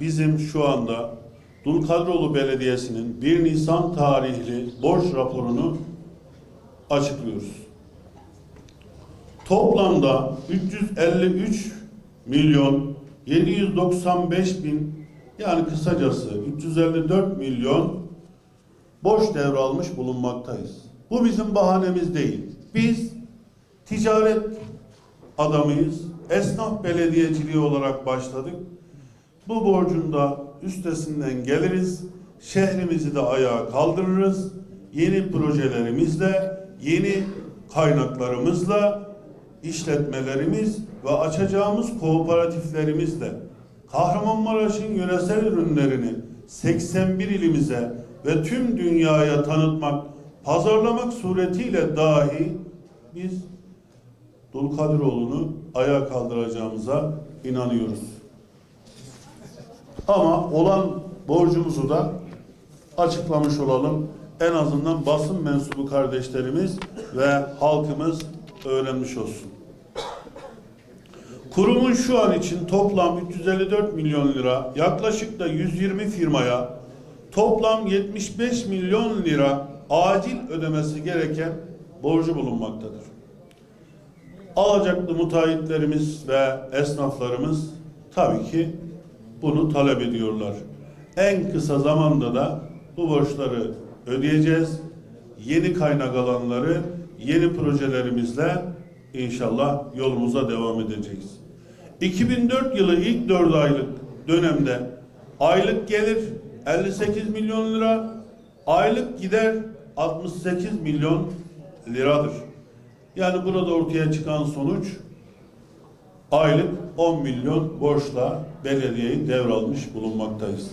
bizim şu anda Dulkadroğlu Belediyesi'nin 1 Nisan tarihli borç raporunu açıklıyoruz. Toplamda 353 milyon 795 bin yani kısacası 354 milyon borç devralmış bulunmaktayız. Bu bizim bahanemiz değil. Biz ticaret adamıyız. Esnaf belediyeciliği olarak başladık. Bu borcun da üstesinden geliriz. Şehrimizi de ayağa kaldırırız. Yeni projelerimizle, yeni kaynaklarımızla, işletmelerimiz ve açacağımız kooperatiflerimizle Kahramanmaraş'ın yöresel ürünlerini 81 ilimize ve tüm dünyaya tanıtmak, pazarlamak suretiyle dahi biz Dulkadiroğlu'nu ayağa kaldıracağımıza inanıyoruz. Ama olan borcumuzu da açıklamış olalım. En azından basın mensubu kardeşlerimiz ve halkımız öğrenmiş olsun. Kurumun şu an için toplam 354 milyon lira, yaklaşık da 120 firmaya toplam 75 milyon lira acil ödemesi gereken borcu bulunmaktadır. Alacaklı müteahhitlerimiz ve esnaflarımız tabii ki bunu talep ediyorlar. En kısa zamanda da bu borçları ödeyeceğiz. Yeni kaynak alanları, yeni projelerimizle inşallah yolumuza devam edeceğiz. 2004 yılı ilk 4 aylık dönemde aylık gelir 58 milyon lira, aylık gider 68 milyon liradır. Yani burada ortaya çıkan sonuç aylık 10 milyon borçla belediyeyi devralmış bulunmaktayız.